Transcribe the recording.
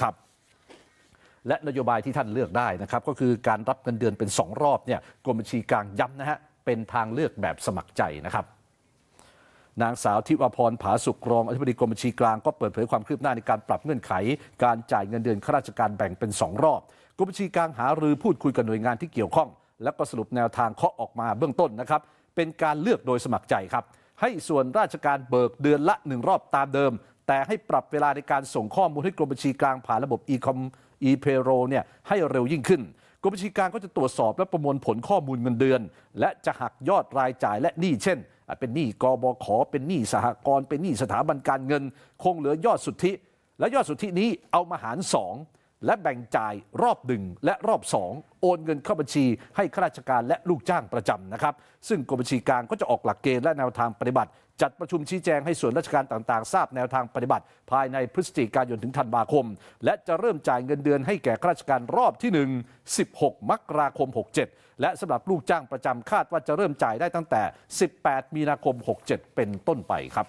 ครับ และนโยบายที่ท่านเลือกได้นะครับ ก็คือการรับเงินเดือนเป็น 2 รอบเนี่ยกรมบัญชีกลางย้ำนะฮะเป็นทางเลือกแบบสมัครใจนะครับนางสาวทิวพรผาสุกรองอธิบดีกรมบัญชีกลางก็เปิดเผยความคืบหน้าในการปรับเงื่อนไข การจ่ายเงินเดือนข้าราชการแบ่งเป็น 2 รอบกรมบัญชีกลางหารือพูดคุยกับหน่วยงานที่เกี่ยวข้อง แล้วก็สรุปแนวทางเคาะออกมาเบื้องต้นนะครับ เป็นการเลือกโดยสมัครใจครับ ให้ส่วนราชการเบิกเดือนละหนึ่งรอบตามเดิม แต่ให้ปรับเวลาในการส่งข้อมูลให้กรมบัญชีกลางผ่านระบบ e-com e-payro เนี่ยให้เร็วยิ่งขึ้น กรมบัญชีกลางก็จะตรวจสอบและประมวลผลข้อมูลเงินเดือน และจะหักยอดรายจ่ายและหนี้เช่น เป็นหนี้กบขเป็นหนี้สหกรณ์เป็นหนี้สถาบันการเงิน คงเหลือยอดสุทธิ และยอดสุทธินี้เอามาหารสอง และแบ่งจ่ายรอบหนึ่งและรอบ2โอนเงินเข้าบัญชีให้ข้าราชการและลูกจ้างประจำนะครับ ซึ่งกรมบัญชีกลางก็จะออกหลักเกณฑ์และแนวทางปฏิบัติ จัดประชุมชี้แจงให้ส่วนราชการต่างๆ ทราบแนวทางปฏิบัติ ภายในพฤศจิกายนถึงธันวาคม และจะเริ่มจ่ายเงินเดือนให้แก่ข้าราชการรอบที่ 1 16 มกราคม 67 และสำหรับลูกจ้างประจำคาดว่าจะเริ่มจ่ายได้ตั้งแต่ 18 มีนาคม 67 เป็นต้นไปครับ